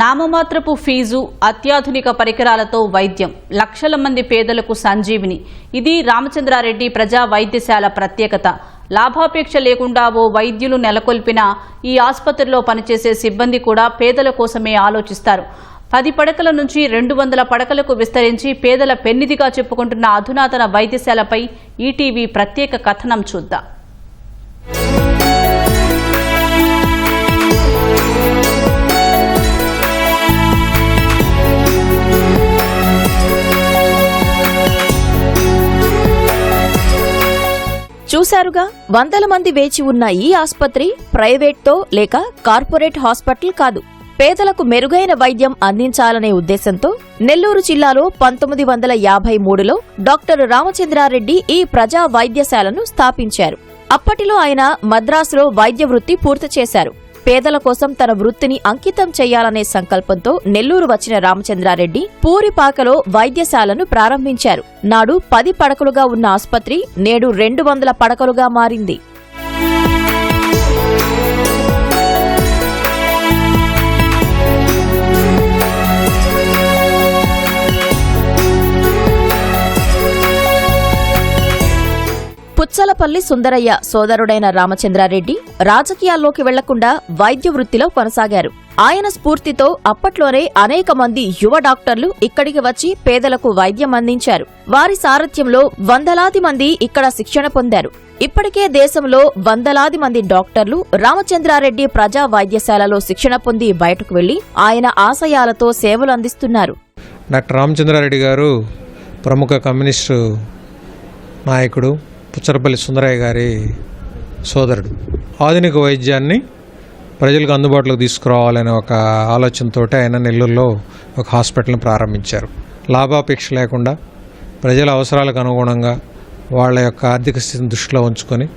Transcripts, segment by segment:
నామమాత్రపు ఫీజు అత్యాధునిక పరికరాలతో వైద్యం. లక్షల మంది పేదలకు సంజీవిని. ఇది రామచంద్రారెడ్డి ప్రజా వైద్యశాల ప్రత్యేకత. లాభాపేక్ష లేకుండా ఓ వైద్యులు నెలకొల్పిన ఈ ఆసుపత్రిలో పనిచేసే సిబ్బంది కూడా పేదల కోసమే ఆలోచిస్తారు. పది పడకల నుంచి రెండు వందల పడకలకు విస్తరించి పేదల పెన్నిదిగా చెప్పుకుంటున్న అధునాతన వైద్యశాలపై ఈటీవీ ప్రత్యేక కథనం చూద్దాం. చూశారుగా వందల మంది వేచి ఉన్న ఈ ఆసుపత్రి ప్రైవేట్తో లేక కార్పొరేట్ హాస్పిటల్ కాదు. పేదలకు మెరుగైన వైద్యం అందించాలనే ఉద్దేశంతో నెల్లూరు జిల్లాలో పంతొమ్మిది వందల యాభై మూడులో డాక్టర్ రామచంద్రారెడ్డి ఈ ప్రజా వైద్యశాలను స్థాపించారు. అప్పటిలో ఆయన మద్రాసులో వైద్య వృత్తి పూర్తి చేశారు. పేదల కోసం తన వృత్తిని అంకితం చేయాలనే సంకల్పంతో నెల్లూరు వచ్చిన రామచంద్రారెడ్డి పూరిపాకలో వైద్యశాలను ప్రారంభించారు. నాడు పది పడకలుగా ఉన్న ఆసుపత్రి నేడు రెండు వందల పడకలుగా మారింది. పుచ్చలపల్లి సుందరయ్య సోదరుడైన రామచంద్రారెడ్డి రాజకీయాల్లోకి వెళ్ళకుండా వైద్య వృత్తిలో కొనసాగారు. ఆయన స్ఫూర్తితో అప్పట్లోనే అనేక మంది యువ డాక్టర్లు ఇక్కడికి వచ్చి పేదలకు వైద్యం అందించారు. వారి సారథ్యంలో వందలాది మంది ఇక్కడ శిక్షణ పొందారు. ఇప్పటికే దేశంలో వందలాది మంది డాక్టర్లు రామచంద్రారెడ్డి ప్రజా వైద్యశాలలో శిక్షణ పొంది బయటకు వెళ్ళి ఆయన ఆశయాలతో సేవలు అందిస్తున్నారు. డాక్టర్ రామచంద్రారెడ్డి గారు ప్రముఖ కమ్యూనిస్టు నాయకుడు పుచ్చరపల్లి సుందరయ్య గారి సోదరుడు. ఆధునిక వైద్యాన్ని ప్రజలకు అందుబాటులోకి తీసుకురావాలనే ఒక ఆలోచనతో ఆయన నెల్లూరులో ఒక హాస్పిటల్ని ప్రారంభించారు. లాభాపేక్ష లేకుండా ప్రజల అవసరాలకు అనుగుణంగా వాళ్ళ యొక్క ఆర్థిక స్థితిని దృష్టిలో ఉంచుకొని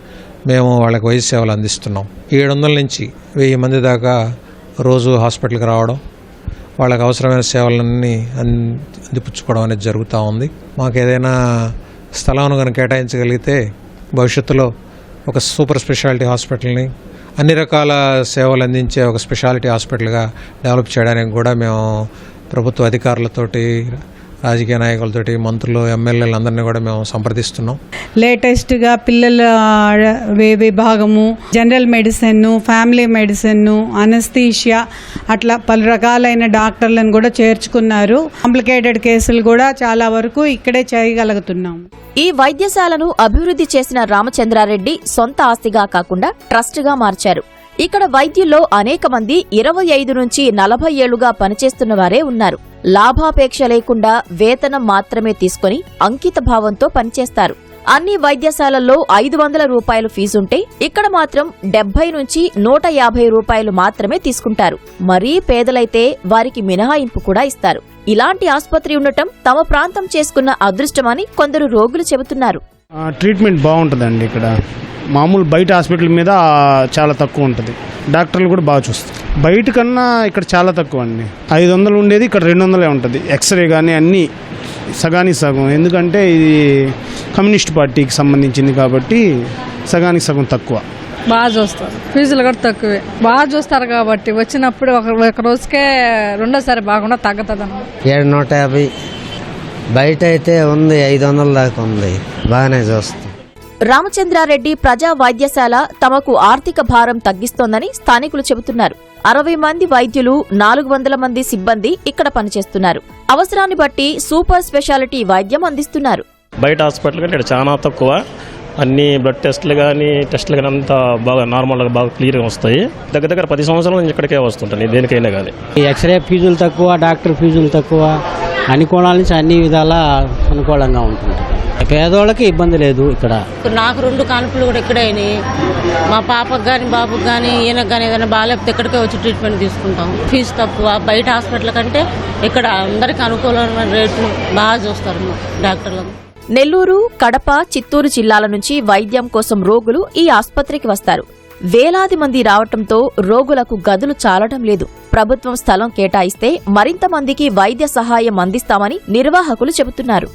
మేము వాళ్ళకి వైద్య సేవలు అందిస్తున్నాం. ఏడు వందల నుంచి వెయ్యి మంది దాకా రోజు హాస్పిటల్కి రావడం వాళ్ళకి అవసరమైన సేవలన్నీ అంది అందిపుచ్చుకోవడం అనేది జరుగుతూ ఉంది. మాకు ఏదైనా స్థలం కనుక కేటాయించగలిగితే భవిష్యత్తులో ఒక సూపర్ స్పెషాలిటీ హాస్పిటల్ని అన్ని రకాల సేవలు అందించే ఒక స్పెషాలిటీ హాస్పిటల్గా డెవలప్ చేయడానికి కూడా మేము ప్రభుత్వ అధికారులతోటి రాజకీయ నాయకులతోటి మంత్రులు ఎమ్మెల్యేలు అందరినీ కూడా మేము సంప్రదిస్తున్నాం. లేటెస్ట్గా పిల్లల విభాగము general medicine family medicine anaesthesia అట్లా పలు రకాలైన డాక్టర్లను కూడా చేర్చుకున్నారు. కాంప్లికేటెడ్ కేసులు కూడా చాలా వరకు ఇక్కడే చేయగలుగుతున్నాం. ఈ వైద్యశాలను అభివృద్ధి చేసిన రామచంద్రారెడ్డి సొంత ఆస్తిగా కాకుండా ట్రస్ట్గా మార్చారు. ఇక్కడ వైద్యుల్లో అనేక మంది ఇరవై ఐదు నుంచి నలభై ఏళ్ళుగా పనిచేస్తున్న వారే ఉన్నారు. లాభాపేక్ష లేకుండా వేతనం మాత్రమే తీసుకుని అంకిత భావంతో పనిచేస్తారు. అన్ని వైద్యశాలల్లో ఐదు వందల రూపాయలు ఫీజుంటే ఇక్కడ మాత్రం డెబ్బై నుంచి నూట యాభై రూపాయలు మాత్రమే తీసుకుంటారు. మరీ పేదలైతే వారికి మినహాయింపు కూడా ఇస్తారు. ఇలాంటి ఆసుపత్రి ఉండటం తమ ప్రాంతం చేసుకున్న అదృష్టమని కొందరు రోగులు చెబుతున్నారు. ట్రీట్మెంట్ బాగుంటుందండి ఇక్కడ. మామూలు బయట హాస్పిటల్ మీద చాలా తక్కువ ఉంటుంది. డాక్టర్లు కూడా బాగా చూస్తారు. బయట కన్నా ఇక్కడ చాలా తక్కువ అండి ఐదు వందలు ఉండేది ఇక్కడ రెండు వందలే ఉంటుంది. ఎక్స్రే కానీ అన్నీ సగానికి సగం. ఎందుకంటే ఇది కమ్యూనిస్ట్ పార్టీకి సంబంధించింది కాబట్టి సగానికి సగం తక్కువ. బాగా చూస్తారు. ఫీజులు కూడా తక్కువే. బాగా చూస్తారు కాబట్టి వచ్చినప్పుడు ఒక ఒక రోజుకే రెండోసారి బాగుండా తగ్గుతుంది ఏడు నూట యాభై. బయట అయితే ఉంది ఐదు వందల దాకా ఉంది. బాగానే చూస్తాం. రామచంద్రారెడ్డి ప్రజా వైద్యశాల తమకు ఆర్థిక భారం తగ్గిస్తోందని స్థానికులు చెబుతున్నారు. అరవై మంది వైద్యులు నాలుగు వందల మంది సిబ్బంది ఇక్కడ పనిచేస్తున్నారు. అవసరాన్ని బట్టి సూపర్ స్పెషాలిటీ వైద్యం అందిస్తున్నారు. బయట హాస్పిటల్ కంటే ఇక్కడ చాలా తక్కువ. అన్ని బ్లడ్ టెస్టులు కానీ టెస్టులు కానీ అంతా బాగా నార్మల్గా బాగా క్లియర్గా వస్తాయి. దగ్గర దగ్గర పది సంవత్సరాల నుంచి ఇక్కడికే వస్తుంటాయి దేనికైనా కానీ ఈ ఎక్స్రే ఫీజులు తక్కువ డాక్టర్ ఫీజులు తక్కువ అన్ని కోణాల నుంచి అన్ని విధాలా అనుకూలంగా ఉంటుంది. పేదోళ్ళకి ఇబ్బంది లేదు ఇక్కడ. నాకు రెండు కాన్పులు కూడా ఇక్కడే మా పాపకు కానీ బాబుకి కానీ ఈయనకు కానీ ఏదైనా బాగాలేకపోతే ఇక్కడికే వచ్చి ట్రీట్మెంట్ తీసుకుంటాం. ఫీజు తక్కువ బయట హాస్పిటల్ కంటే ఇక్కడ అందరికి అనుకూలమైన రేట్లు బాగా చూస్తారు డాక్టర్లు. నెల్లూరు కడప చిత్తూరు జిల్లాల నుంచి వైద్యం కోసం రోగులు ఈ ఆస్పత్రికి వస్తారు. వేలాది మంది రావటంతో రోగులకు గదులు చాలటం లేదు. ప్రభుత్వం స్థలం కేటాయిస్తే మరింత మందికి వైద్య సహాయం అందిస్తామని నిర్వాహకులు చెబుతున్నారు.